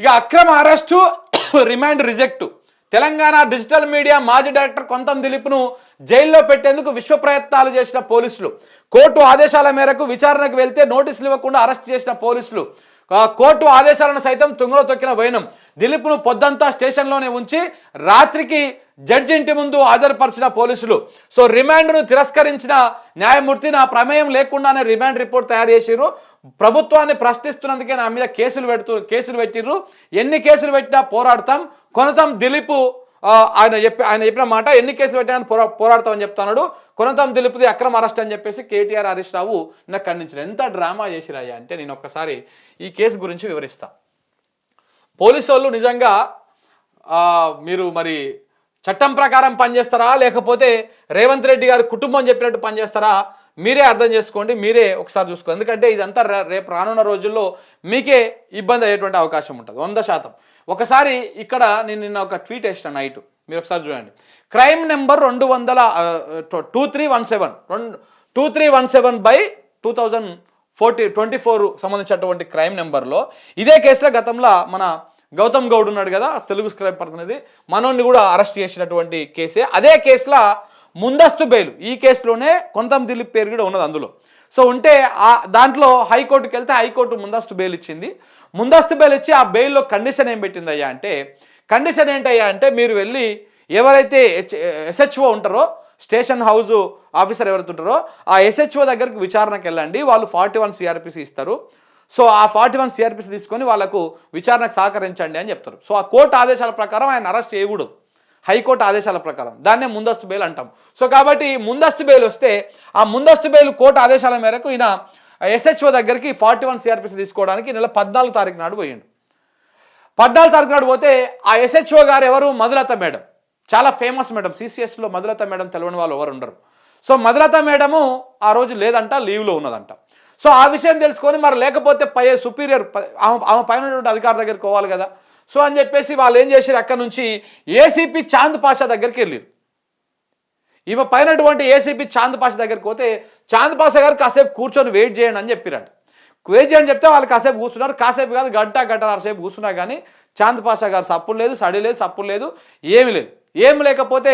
ఇక అక్రమ arrest remand reject. Telangana digital media మాజీ డైరెక్టర్ కొంతం దిలీప్ను జైల్లో పెట్టేందుకు విశ్వ ప్రయత్నాలు చేసిన పోలీసులు. కోర్టు ఆదేశాల మేరకు విచారణకు వెళ్తే నోటీసులు ఇవ్వకుండా అరెస్ట్ చేసిన పోలీసులు. కోర్టు ఆదేశాలను సైతం తుంగలో తొక్కిన వైనం. దిలీప్ను పొద్దంతా స్టేషన్లోనే ఉంచి రాత్రికి జడ్జి ఇంటి ముందు హాజరుపరిచిన పోలీసులు. సో రిమాండ్ను తిరస్కరించిన న్యాయమూర్తి నా ప్రమేయం లేకుండానే రిమాండ్ రిపోర్ట్ తయారు చేసిరు ప్రభుత్వాన్ని ప్రశ్నిస్తున్నందుకే నా మీద కేసులు పెడుతూ కేసులు పెట్టిర్రు. ఎన్ని కేసులు పెట్టినా పోరాడతాం. కొనతం దిలీప్ ఆయన చెప్పి ఆయన చెప్పిన మాట ఎన్ని కేసులు పెట్టినా పోరా పోరాడతామని చెప్తున్నాడు. కొనతం దిలీప్ది అక్రమ అరెస్ట్ అని చెప్పేసి కేటీఆర్ హరీష్ రావు నాకు ఖండించారు ఎంత డ్రామా చేసిరయ్యా అంటే నేను ఒక్కసారి ఈ కేసు గురించి వివరిస్తా. పోలీసు వాళ్ళు నిజంగా మీరు మరి చట్టం ప్రకారం పనిచేస్తారా? లేకపోతే రేవంత్ రెడ్డి గారి కుటుంబం చెప్పినట్టు పనిచేస్తారా? మీరే అర్థం చేసుకోండి మీరే ఒకసారి చూసుకోండి. ఎందుకంటే ఇదంతా రే- రేపు రానున్న రోజుల్లో మీకే ఇబ్బంది అయ్యేటువంటి అవకాశం ఉంటుంది వంద శాతం. ఒకసారి ఇక్కడ నేను నిన్న ఒక ట్వీట్ వేసిన నైట్ మీరు ఒకసారి చూడండి. క్రైమ్ నెంబర్ రెండు వందల టూ త్రీ వన్ సెవెన్ రెండు two three one seven by two thousand forty twenty four సంబంధించినటువంటి క్రైమ్ నెంబర్లో ఇదే కేసులో గతంలో మన గౌతమ్ గౌడ్ ఉన్నాడు కదా తెలుగు స్క్రైబ్ పడుతున్నది మనోడిని కూడా అరెస్ట్ చేసినటువంటి కేసే. అదే కేసులో ముందస్తు బెయిల్. ఈ కేసులోనే కొంతం దిలీప్ పేరు కూడా ఉన్నది అందులో. సో ఉంటే ఆ దాంట్లో హైకోర్టుకి వెళ్తే హైకోర్టు ముందస్తు బెయిల్ ఇచ్చింది. ముందస్తు బెయిల్ ఇచ్చి ఆ బెయిల్లో కండిషన్ ఏం పెట్టింది అయ్యా అంటే కండిషన్ ఏంటయ్యా అంటే మీరు వెళ్ళి ఎవరైతే ఎస్హెచ్ఓ ఉంటారో స్టేషన్ హౌస్ ఆఫీసర్ ఎవరైతే ఉంటారో ఆ ఎస్హెచ్ఓ దగ్గరికి విచారణకు వెళ్ళండి. వాళ్ళు ఫార్టీ వన్ సిఆర్పిసి ఇస్తారు. సో ఆ ఫార్టీ వన్ సిఆర్పిసి తీసుకొని వాళ్ళకు విచారణకు సహకరించండి అని చెప్తారు. సో ఆ కోర్టు ఆదేశాల ప్రకారం ఆయన అరెస్ట్ చేయకూడదు. హైకోర్టు ఆదేశాల ప్రకారం. దాన్నే ముందస్తు బెయిల్ అంటాం. సో కాబట్టి ముందస్తు బెయిల్ వస్తే ఆ ముందస్తు బెయిల్ కోర్టు ఆదేశాల మేరకు ఈయన ఎస్హెచ్ఓ దగ్గరికి ఫార్టీ వన్ సిఆర్పిసి తీసుకోవడానికి నెల పద్నాలుగు తారీఖు నాడు పోయిండు. పద్నాలుగు తారీఖు నాడు పోతే ఆ ఎస్హెచ్ఓ గారు ఎవరు? మధులత మేడం. చాలా ఫేమస్ మేడం. సిసిఎస్లో మధులత మేడం తెలియని వాళ్ళు ఎవరు ఉండరు. సో మధులత మేడము ఆ రోజు లేదంట లీవ్లో ఉన్నదంట. సో ఆ విషయం తెలుసుకొని మరి లేకపోతే పై సుపీరియర్ ఆమె ఆమె పైన ఉన్నటువంటి అధికారి దగ్గరికి పోవాలి కదా. సో అని చెప్పేసి వాళ్ళు ఏం చేశారు? అక్కడ నుంచి ఏసీపీ చాంద్ పాషా దగ్గరికి వెళ్ళారు. ఈమె పైనటువంటి ఏసీపీ చాంద్ పాషా దగ్గరికి పోతే చాంద్ పాషా గారు కాసేపు కూర్చొని వెయిట్ చేయండి అని చెప్పిరంట. వెయిట్ చేయని చెప్తే వాళ్ళు కాసేపు కూర్చున్నారు. కాసేపు కాదు గంట గంటన్నర సేపు కూర్చున్నా కానీ చాంద్ పాషా గారు సప్పుడు లేదు సడి లేదు సప్పుడు లేదు ఏమీ లేదు. ఏం లేకపోతే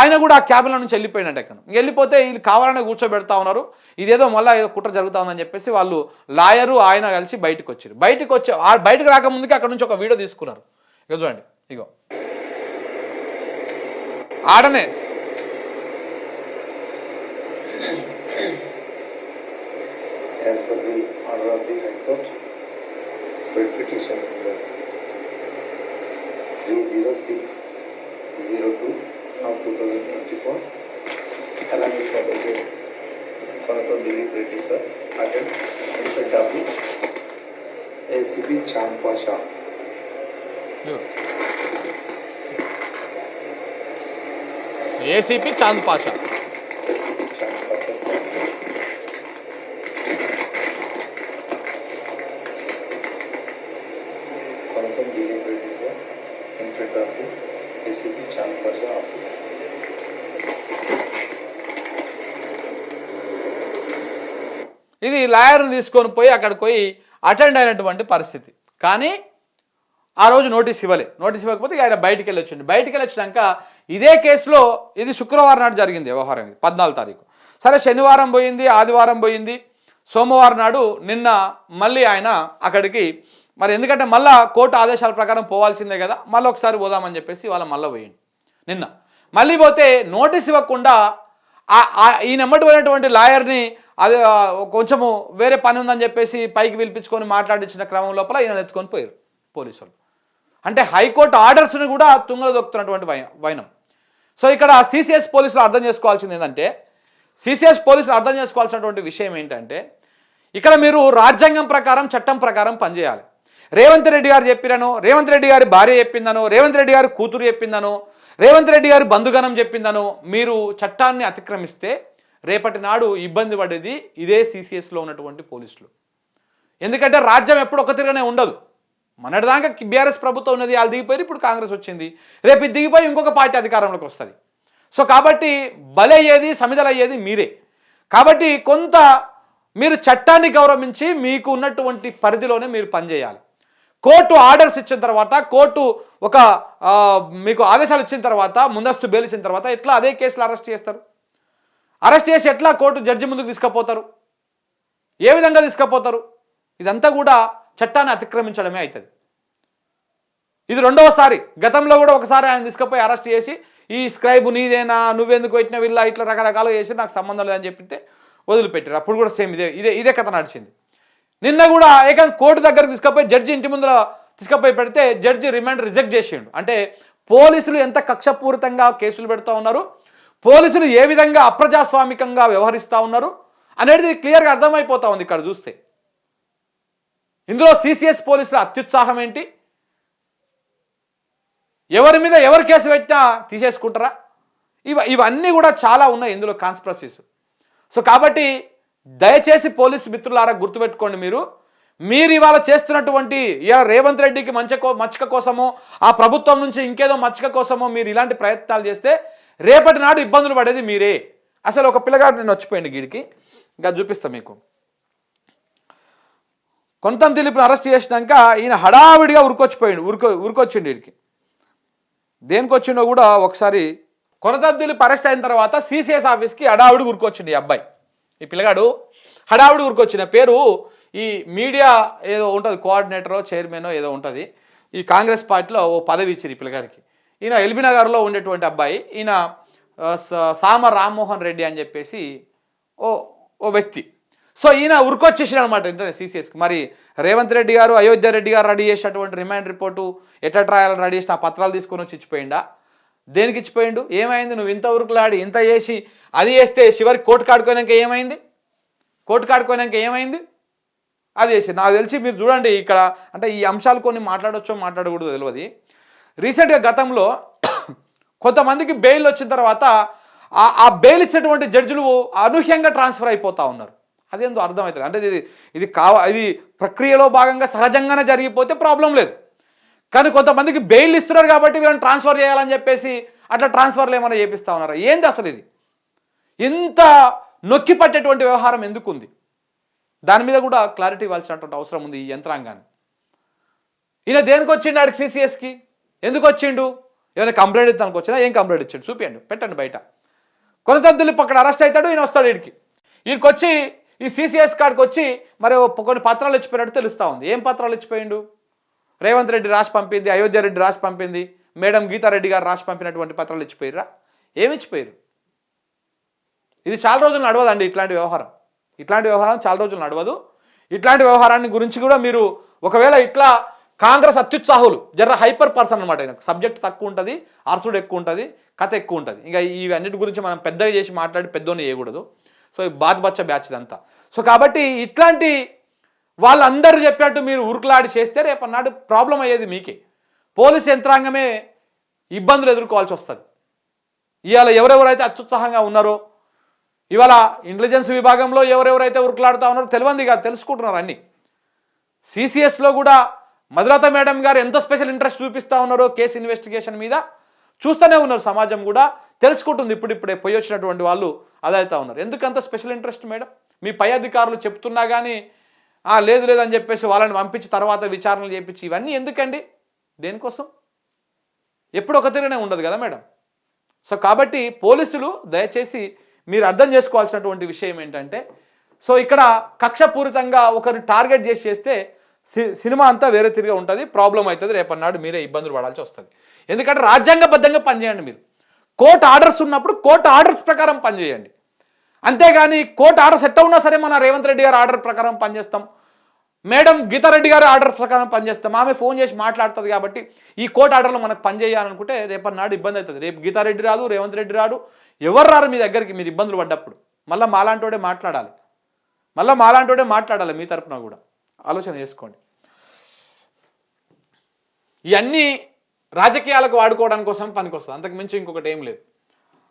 ఆయన కూడా ఆ క్యాబిన్లో నుంచి వెళ్ళిపోయినట్టు అక్కడ. వెళ్ళిపోతే వీళ్ళు కావాలనే కూర్చోబెడతా ఉన్నారు. ఇదేదో మళ్ళీ ఏదో కుట్ర జరుగుతా ఉందని చెప్పేసి వాళ్ళు లాయరు ఆయన కలిసి బయటకు వచ్చారు. బయటకు వచ్చి బయటకు రాకముందుకే అక్కడ నుంచి ఒక వీడియో తీసుకున్నారు. ఇక చూడండి ఇగో. ఆడనే. As per the order of the High Court, petition number 30602 of 2024, along with Professor Konato Dilip Reddy sir, again, in front of the ACP Chand Pasha. Ego. ACP Chand Pasha ఇది లాయర్ని తీసుకొని పోయి అక్కడికి పోయి అటెండ్ అయినటువంటి పరిస్థితి. కానీ ఆ రోజు నోటీస్ ఇవ్వలే. నోటీస్ ఇవ్వకపోతే ఆయన బయటికి వెళ్ళి వచ్చింది బయటికి వెళ్ళి వచ్చినాక ఇదే కేసులో ఇది శుక్రవారం నాడు జరిగింది వ్యవహారం ఇది పద్నాలుగు తారీఖు. సరే శనివారం పోయింది ఆదివారం పోయింది. సోమవారం నాడు నిన్న మళ్ళీ ఆయన అక్కడికి మరి ఎందుకంటే మళ్ళా కోర్టు ఆదేశాల ప్రకారం పోవాల్సిందే కదా మళ్ళీ ఒకసారి పోదామని చెప్పేసి వాళ్ళ మళ్ళీ పోయింది నిన్న. మళ్ళీ పోతే నోటీస్ ఇవ్వకుండా ఆ- ఆ- ఈ నెమ్మటి పోయినటువంటి లాయర్ని అది కొంచెము వేరే పని ఉందని చెప్పేసి పైకి పిలిపించుకొని మాట్లాడించిన క్రమం లోపల ఈయన ఎత్తుకొని పోయారు పోలీసులు. అంటే హైకోర్టు ఆర్డర్స్ని కూడా తుంగలో దొక్కుతున్నటువంటి వై- వైనం. సో ఇక్కడ సిసిఎస్ పోలీసులు అర్థం చేసుకోవాల్సింది ఏంటంటే సిసిఎస్ పోలీసులు అర్థం చేసుకోవాల్సినటువంటి విషయం ఏంటంటే ఇక్కడ మీరు రాజ్యాంగం ప్రకారం చట్టం ప్రకారం పనిచేయాలి. రేవంత్ రెడ్డి గారు చెప్పినను రేవంత్ రెడ్డి గారి భార్య చెప్పిందను రేవంత్ రెడ్డి గారి కూతురు చెప్పిందను రేవంత్ రెడ్డి గారి బంధుగణం చెప్పిందను మీరు చట్టాన్ని అతిక్రమిస్తే రేపటి నాడు ఇబ్బంది పడేది ఇదే సిసిఎస్లో ఉన్నటువంటి పోలీసులు. ఎందుకంటే రాజ్యం ఎప్పుడు ఒక తిరగనే ఉండదు. మొన్నటిదాకా బీఆర్ఎస్ ప్రభుత్వం ఉన్నది వాళ్ళు దిగిపోయి ఇప్పుడు కాంగ్రెస్ వచ్చింది. రేపు దిగిపోయి ఇంకొక పార్టీ అధికారంలోకి వస్తుంది. సో కాబట్టి బలయ్యేది సమిదలయ్యేది మీరే. కాబట్టి కొంత మీరు చట్టాన్ని గౌరవించి మీకు ఉన్నటువంటి పరిధిలోనే మీరు పనిచేయాలి. కోర్టు ఆర్డర్స్ ఇచ్చిన తర్వాత కోర్టు ఒక మీకు ఆదేశాలు ఇచ్చిన తర్వాత ముందస్తు బెయిల్ ఇచ్చిన తర్వాత ఎట్లా అదే కేసులు అరెస్ట్ చేస్తారు. అరెస్ట్ చేసి ఎట్లా కోర్టు జడ్జి ముందుకు తీసుకుపోతారు? ఏ విధంగా తీసుకుపోతారు? ఇదంతా కూడా చట్టాన్ని అతిక్రమించడమే అవుతుంది ఇది రెండవసారి. గతంలో కూడా ఒకసారి ఆయన తీసుకుపోయి అరెస్ట్ చేసి ఈ స్క్రైబ్ నీదేనా? నువ్వెందుకు వచ్చిన వీళ్ళ ఇట్లా రకరకాలుగా చేసి నాకు సంబంధం లేదని చెప్పితే వదిలిపెట్టారు. అప్పుడు కూడా సేమ్ ఇదే ఇదే ఇదే కథ నడిచింది. నిన్న కూడా ఏకంగా కోర్టు దగ్గరకు తీసుకుపోయి జడ్జి ఇంటి ముందర తీసుకుపోయి పెడితే జడ్జి రిమాండ్ రిజెక్ట్ చేసిండు. అంటే పోలీసులు ఎంత కక్షపూరితంగా కేసులు పెడుతూ ఉన్నారు? పోలీసులు ఏ విధంగా అప్రజాస్వామికంగా వ్యవహరిస్తూ ఉన్నారు అనేది క్లియర్గా అర్థమైపోతా ఉంది ఇక్కడ చూస్తే. ఇందులో సిసిఎస్ పోలీసుల అత్యుత్సాహం ఏంటి? ఎవరి మీద ఎవరు కేసు పెట్టినా తీసేసుకుంటారా? ఇవ ఇవన్నీ కూడా చాలా ఉన్నాయి ఇందులో కాన్స్పరసీస్ సో కాబట్టి దయచేసి పోలీసు మిత్రులారా గుర్తుపెట్టుకోండి మీరు. మీరు ఇవాళ చేస్తున్నటువంటి ఇవాళ రేవంత్ రెడ్డికి మంచకో మచ్చక కోసమో ఆ ప్రభుత్వం నుంచి ఇంకేదో మచ్చక కోసమో మీరు ఇలాంటి ప్రయత్నాలు చేస్తే రేపటి నాడు ఇబ్బందులు పడేది మీరే. అసలు ఒక పిల్లగాడు నేను వచ్చిపోయింది గీడికి. ఇంకా చూపిస్తా మీకు. కొంతం దిలీప్ని అరెస్ట్ చేసినాక ఈయన హడావిడిగా ఉరికొచ్చిపోయిండు ఉరుకొ ఉరికొచ్చిండు వీడికి దేనికి వచ్చిండో కూడా ఒకసారి కొనతద్దులు అరెస్ట్ అయిన తర్వాత సిసిఎస్ ఆఫీస్కి హడావిడి ఉరికొచ్చిండు ఈ అబ్బాయి. ఈ పిల్లగాడు హడావిడి ఉరికొచ్చిన పేరు ఈ మీడియా ఏదో ఉంటుంది కోఆర్డినేటరో చైర్మనో ఏదో ఉంటుంది. ఈ కాంగ్రెస్ పార్టీలో ఓ పదవి ఇచ్చారు ఈ పిల్లగాడికి. ఈయన ఎల్బీ నగర్లో ఉండేటువంటి అబ్బాయి. ఈయన సామ రామ్మోహన్ రెడ్డి అని చెప్పేసి ఓ ఓ వ్యక్తి. సో ఈయన ఉరికొచ్చేసాడు అనమాట ఇంటర్నెట్ సీసీఎస్కి. మరి రేవంత్ రెడ్డి గారు అయోధ్య రెడ్డి గారు రెడీ చేసినటువంటి రిమాండ్ రిపోర్టు ఎట్లా ట్రయల్ రెడీ చేసిన పత్రాలు తీసుకొని వచ్చి ఇచ్చిపోయిండా? దేనికి ఇచ్చిపోయిండు? ఏమైంది? నువ్వు ఇంత ఉరుకులాడి ఇంత చేసి అది చేస్తే చివరికి కోర్టు కాడుకోనాక ఏమైంది? కోర్టు కాడుకోనాక ఏమైంది? అది చేసి నాకు తెలిసి మీరు చూడండి ఇక్కడ అంటే ఈ అంశాలు కొన్ని మాట్లాడొచ్చో మాట్లాడకూడదు తెలియదు. రీసెంట్గా గతంలో కొంతమందికి బెయిల్ వచ్చిన తర్వాత ఆ ఆ బెయిల్ ఇచ్చినటువంటి జడ్జిలు అనూహ్యంగా ట్రాన్స్ఫర్ అయిపోతా ఉన్నారు. అదేందో అర్థమవుతుంది అంటే ఇది ఇది కావ ఇది ప్రక్రియలో భాగంగా సహజంగానే జరిగిపోతే ప్రాబ్లం లేదు. కానీ కొంతమందికి బెయిల్ ఇస్తున్నారు కాబట్టి వీళ్ళని ట్రాన్స్ఫర్ చేయాలని చెప్పేసి అట్లా ట్రాన్స్ఫర్లు ఏమైనా చేపిస్తూ ఉన్నారు? ఏంది అసలు ఇది? ఇంత నొక్కి పట్టేటువంటి వ్యవహారం ఎందుకు ఉంది దాని మీద కూడా క్లారిటీ ఇవ్వాల్సినటువంటి అవసరం ఉంది ఈ యంత్రాంగాన్ని ఈయన దేనికి వచ్చిండు ఆడికి సిసిఎస్కి ఎందుకు వచ్చిండు? ఏమైనా కంప్లైంట్ ఇస్తానికి వచ్చినా? ఏం కంప్లైంట్ ఇచ్చాడు? చూపించండి పెట్టండి బయట. కొనతద్దులు అక్కడ అరెస్ట్ అవుతాడు ఈయన వస్తాడు వీడికి వీడికి వచ్చి ఈ సీసీఎస్ కార్డుకి వచ్చి మరి కొన్ని పత్రాలు ఇచ్చిపోయినట్టు తెలుస్తూ ఉంది. ఏం పత్రాలు ఇచ్చిపోయిండు? రేవంత్ రెడ్డి రాసి పంపింది అయోధ్య రెడ్డి రాసి పంపింది మేడం గీతారెడ్డి గారు రాసి పంపినటువంటి పత్రాలు ఇచ్చిపోయిర్రా? ఏమి ఇచ్చిపోయారు ఇది చాలా రోజులు నడవదండి ఇట్లాంటి వ్యవహారం. ఇట్లాంటి వ్యవహారం చాలా రోజులు నడవదు. ఇట్లాంటి వ్యవహారాన్ని గురించి కూడా మీరు ఒకవేళ ఇట్లా కాంగ్రెస్ అత్యుత్సాహులు జర హైపర్ పర్సన్ అనమాట ఆయన సబ్జెక్ట్ తక్కువ ఉంటుంది అర్సుడు ఎక్కువ ఉంటుంది కథ ఎక్కువ ఉంటుంది. ఇంకా ఇవన్నిటి గురించి మనం పెద్దగా చేసి మాట్లాడి పెద్దోని చేయకూడదు. సో బాధపచ్చ బాత్ బచ్చ బ్యాచ్ ఇదంతా. సో కాబట్టి ఇట్లాంటి వాళ్ళందరూ చెప్పినట్టు మీరు ఉరుకులాడి చేస్తే రేపన్నాడు ప్రాబ్లం అయ్యేది మీకే. పోలీస్ యంత్రాంగమే ఇబ్బందులు ఎదుర్కోవాల్సి వస్తుంది. ఇవాళ ఎవరెవరైతే అత్యుత్సాహంగా ఉన్నారో ఇవాళ ఇంటెలిజెన్స్ విభాగంలో ఎవరెవరైతే ఉరుకులాడుతూ ఉన్నారో తెలియంది కాదు తెలుసుకుంటున్నారు అన్నీ. సిసిఎస్లో కూడా మధులత మేడం గారు ఎంత స్పెషల్ ఇంట్రెస్ట్ చూపిస్తా ఉన్నారో కేసు ఇన్వెస్టిగేషన్ మీద. చూస్తూనే ఉన్నారు సమాజం కూడా. తెలుసుకుంటుంది ఇప్పుడిప్పుడే పోయి వచ్చినటువంటి వాళ్ళు అదైతా ఉన్నారు. ఎందుకంత స్పెషల్ ఇంట్రెస్ట్ మేడం? మీ పై అధికారులు చెప్తున్నా కానీ "ఆ, లేదు లేదని చెప్పేసి వాళ్ళని పంపించి తర్వాత విచారణలు చేయించి ఇవన్నీ ఎందుకండి? దేనికోసం? ఎప్పుడు ఒక తీరునే ఉండదు కదా మేడం? సో కాబట్టి పోలీసులు దయచేసి మీరు అర్థం చేసుకోవాల్సినటువంటి విషయం ఏంటంటే సో ఇక్కడ కక్షపూరితంగా ఒకరిని టార్గెట్ చేసి చేస్తే సినిమా అంతా వేరే తిరిగి ఉంటుంది ప్రాబ్లం అవుతుంది రేపన్నాడు మీరే ఇబ్బందులు పడాల్సి వస్తుంది. ఎందుకంటే రాజ్యాంగబద్ధంగా పనిచేయండి మీరు. కోర్టు ఆర్డర్స్ ఉన్నప్పుడు కోర్టు ఆర్డర్స్ ప్రకారం పనిచేయండి. అంతేగాని కోర్టు ఆర్డర్స్ ఎట్ట ఉన్నా సరే మన రేవంత్ రెడ్డి గారు ఆర్డర్ ప్రకారం పనిచేస్తాం. మేడం గీతారెడ్డి గారు ఆర్డర్ ప్రకారం పనిచేస్తాం. ఆమె ఫోన్ చేసి మాట్లాడుతుంది కాబట్టి ఈ కోర్టు ఆర్డర్లో మనకు పని చేయాలనుకుంటే రేపటి నాడు ఇబ్బంది అవుతుంది. రేపు గీతారెడ్డి రాదు రేవంత్ రెడ్డి రాడు ఎవరు రారు మీ దగ్గరికి మీరు ఇబ్బందులు పడ్డప్పుడు. మళ్ళీ మాలాంటోడే మాట్లాడాలి. మళ్ళీ మాలాంటోడే మాట్లాడాలి మీ తరపున కూడా. ఆలోచన చేసుకోండి. ఇవన్నీ రాజకీయాలకు వాడుకోవడం కోసం పనికొస్తుంది. అంతకు మించి ఇంకొకటి ఏం లేదు.